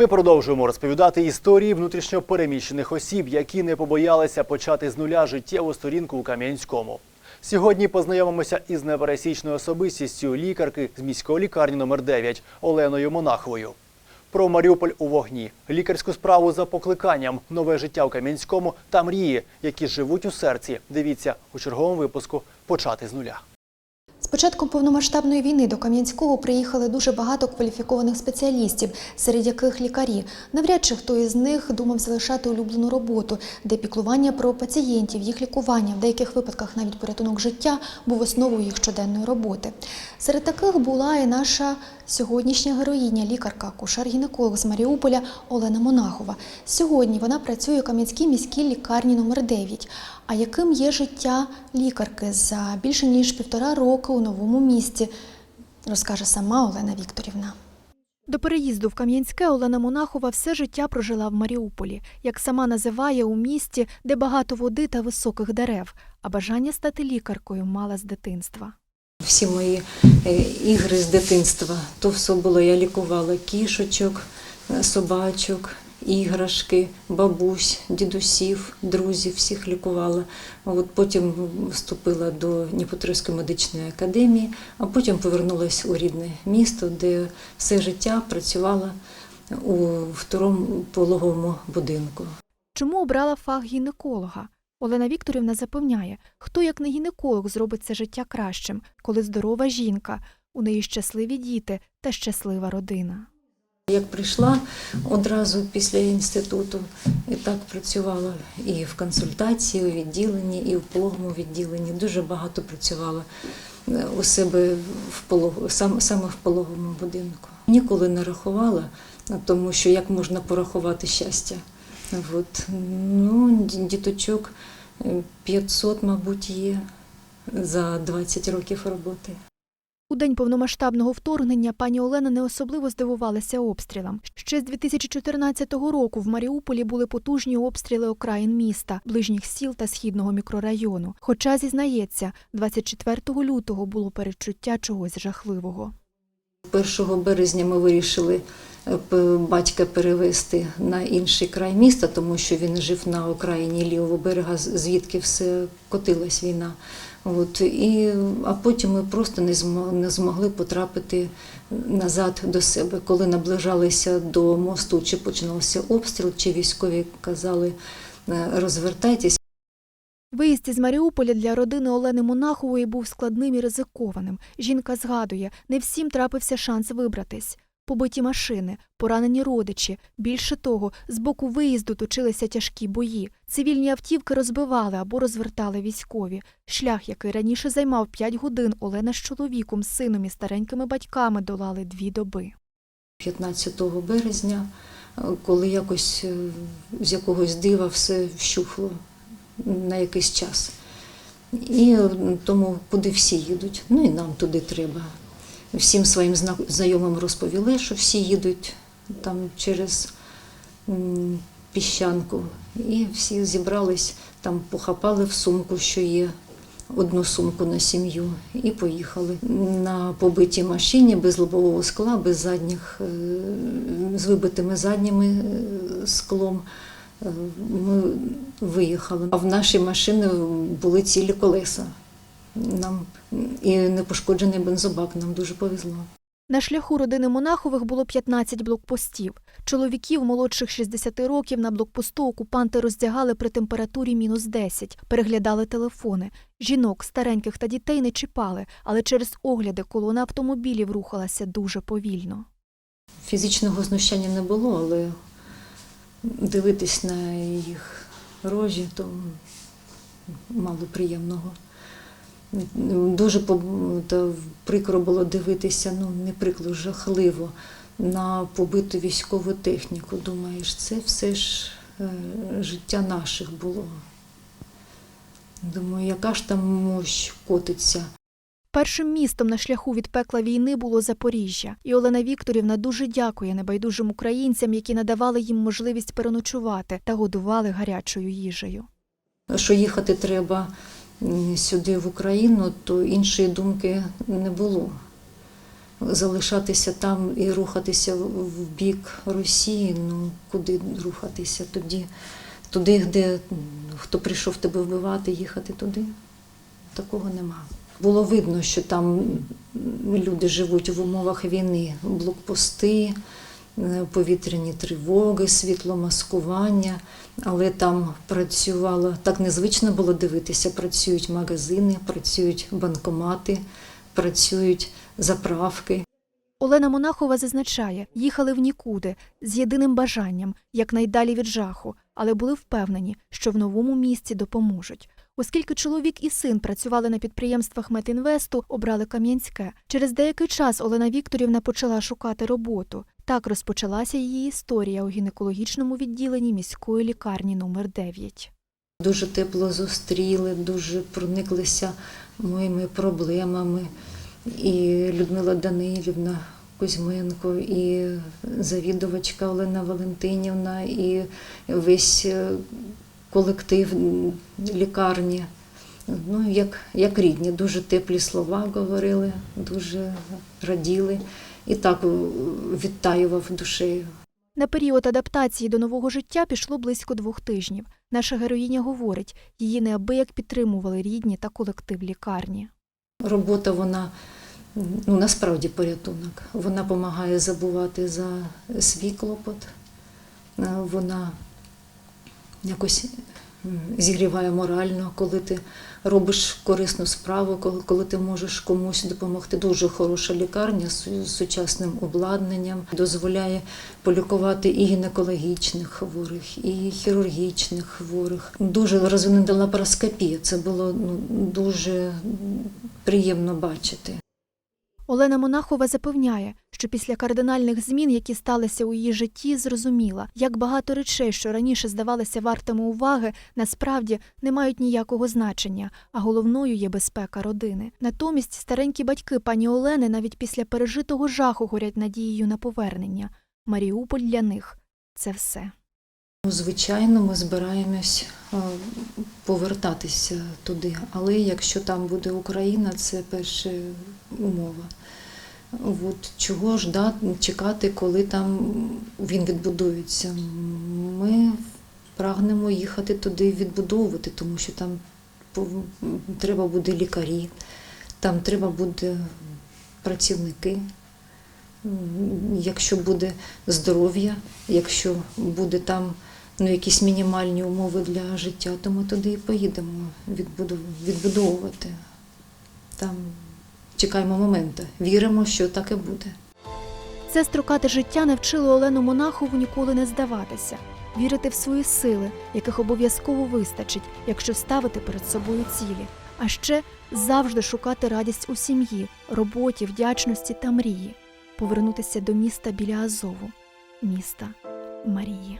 Ми продовжуємо розповідати історії внутрішньо переміщених осіб, які не побоялися почати з нуля життєву сторінку у Кам'янському. Сьогодні познайомимося із непересічною особистістю лікарки з міської лікарні номер 9 Оленою Монаховою. Про Маріуполь у вогні, лікарську справу за покликанням, нове життя у Кам'янському та мрії, які живуть у серці. Дивіться у черговому випуску Почати з нуля. Початком повномасштабної війни до Кам'янського приїхали дуже багато кваліфікованих спеціалістів, серед яких лікарі. Навряд чи хто із них думав залишати улюблену роботу, де піклування про пацієнтів, їх лікування, в деяких випадках навіть порятунок життя був основою їх щоденної роботи. Серед таких була і наша сьогоднішня героїня, лікарка, кушер-гінеколог з Маріуполя Олена Монахова. Сьогодні вона працює у Кам'янській міській лікарні номер 9 А яким є життя лікарки за більше ніж півтора року у новому місті, розкаже сама Олена Вікторівна. До переїзду в Кам'янське Олена Монахова все життя прожила в Маріуполі, як сама називає у місті, де багато води та високих дерев, а бажання стати лікаркою мала з дитинства. Всі мої е, ігри з дитинства. То все було, я лікувала кішочок, е, собачок, іграшки, бабусь, дідусів, друзів, всіх лікувала. От потім вступила до Дніпропетровської медичної академії, а потім повернулася у рідне місто, де все життя працювала у второму пологовому будинку. Чому обрала фах гінеколога? Олена Вікторівна запевняє, хто як не гінеколог зробить це життя кращим, коли здорова жінка, у неї щасливі діти та щаслива родина. Як прийшла одразу після інституту, і так працювала і в консультації, у відділенні, і в пологовому відділенні. Дуже багато працювала е, у себе в полог... сам, саме в пологовому будинку. Ніколи не рахувала, тому що як можна порахувати щастя. От. Ну, діточок е, 500, мабуть, є за 20 років роботи. У день повномасштабного вторгнення пані Олена не особливо здивувалася обстрілам. Ще з 2014 року в Маріуполі були потужні обстріли окраїн міста, ближніх сіл та східного мікрорайону. Хоча зізнається, 24 лютого було передчуття чогось жахливого. 1 березня ми вирішили е, батька перевезти на інший край міста, тому що він жив на окраїні лівого берега, звідки все котилась війна. От, і, а потім ми просто не змо- не змогли потрапити назад до себе. Коли наближалися до мосту, чи починався обстріл, чи військові казали е, розвертайтесь. Виїзд із Маріуполя для родини Олени Монахової був складним і ризикованим. Жінка згадує, не всім трапився шанс вибратись. Побиті машини, поранені родичі. Більше того, з боку виїзду точилися тяжкі бої. Цивільні автівки розбивали або розвертали військові. Шлях, який раніше займав 5 годин, Олена з чоловіком, сином і старенькими батьками долали дві доби. 15 березня, коли якось е, з якогось дива все вщухло на якийсь час. І тому куди всі їдуть, ну і нам туди треба. Всім своїм зна- знайомим розповіли, що всі їдуть там через піщанку. І всі зібрались, там похапали в сумку, що є, одну сумку на сім'ю, і поїхали на побитій машині без лобового скла, без задніх, е, з вибитими задніми е, склом. Ми виїхали. А в нашій машині були цілі колеса. Нам і непошкоджений бензобак, нам дуже повезло. На шляху родини Монахових було 15 блокпостів. Чоловіків молодших 60 років на блокпосту окупанти роздягали при температурі мінус 10, переглядали телефони. Жінок, стареньких та дітей не чіпали, але через огляди колона автомобілів рухалася дуже повільно. Фізичного знущання не було, але дивитись на їх рожі, то мало приємного. Дуже прикро було дивитися, ну не прикро, жахливо на побиту військову техніку. Думаєш, це все ж е, життя наших було. Думаю, яка ж там мощь котиться. Першим містом на шляху від пекла війни було Запоріжжя, і Олена Вікторівна дуже дякує небайдужим українцям, які надавали їм можливість переночувати та годували гарячою їжею. що їхати треба сюди в Україну, то іншої думки не було. залишатися там і рухатися в бік Росії. Ну куди рухатися тоді? Туди, де хто прийшов тебе вбивати, їхати туди. Такого нема. Було видно, що там люди живуть в умовах війни, блокпости, е, повітряні тривоги, світломаскування, але там працювало так незвично було дивитися. Працюють магазини, працюють банкомати, працюють заправки. Олена Монахова зазначає, їхали в нікуди з єдиним бажанням якнайдалі від жаху, але були впевнені, що в новому місці допоможуть. Оскільки чоловік і син працювали на підприємствах Метінвесту, обрали Кам'янське. Через деякий час Олена Вікторівна почала шукати роботу. Так розпочалася її історія у гінекологічному відділенні міської лікарні номер 9. Дуже тепло зустріли, дуже прониклися моїми проблемами. І Людмила Данилівна Кузьменко, і завідувачка Олена Валентинівна, і весь е, колектив лікарні. Ну, як, як рідні, дуже теплі слова говорили, дуже раділи. І так е, відтаював душею. На період адаптації до нового життя пішло близько двох тижнів. Наша героїня говорить, її неабияк підтримували рідні та колектив лікарні. Робота вона ну, насправді порятунок. Вона допомагає забувати за свій клопот. Е, Вона якось зігріває морально, коли ти робиш корисну справу, коли, ти можеш комусь допомогти. Дуже хороша лікарня з сучасним обладнанням дозволяє полікувати і гінекологічних хворих, і хірургічних хворих. Дуже розвинена лапароскопія. Це було ну, дуже приємно бачити. Олена Монахова запевняє, що після кардинальних змін, які сталися у її житті, зрозуміла, як багато речей, що раніше здавалися вартими уваги, насправді не мають ніякого значення, а головною є безпека родини. Натомість старенькі батьки пані Олени навіть після пережитого жаху горять надією на повернення. Маріуполь для них це все. Ну, Звичайно, ми збираємось е, повертатися туди. Але якщо там буде Україна, це перша умова. От чого ждати, чекати, коли там він відбудується? Ми прагнемо їхати туди відбудовувати, тому що там треба буде лікарі, там треба буде працівники. Якщо буде здоров'я, якщо буде там ну, якісь мінімальні умови для життя, то ми туди і поїдемо відбудовувати. Там чекаємо моменту, віримо, що так і буде. Це строкате життя навчило Олену Монахову ніколи не здаватися, вірити в свої сили, яких обов'язково вистачить, якщо ставити перед собою цілі, а ще завжди шукати радість у сім'ї, роботі, вдячності та мрії, повернутися до міста біля Азову, міста Марії.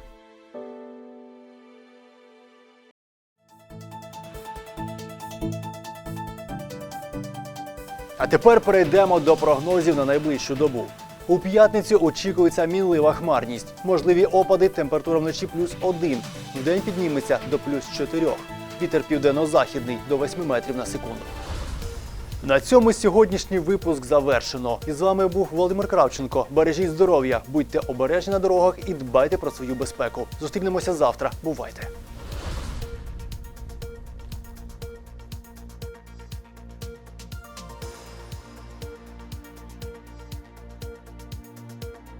А тепер перейдемо до прогнозів на найближчу добу. У п'ятницю очікується мінлива хмарність. Можливі опади, температура вночі плюс 1. Вдень підніметься до плюс 4. Вітер південно-західний до 8 метрів на секунду. На цьому сьогоднішній випуск завершено. І з вами був Володимир Кравченко. Бережіть здоров'я, будьте обережні на дорогах і дбайте про свою безпеку. Зустрінемося завтра. Бувайте!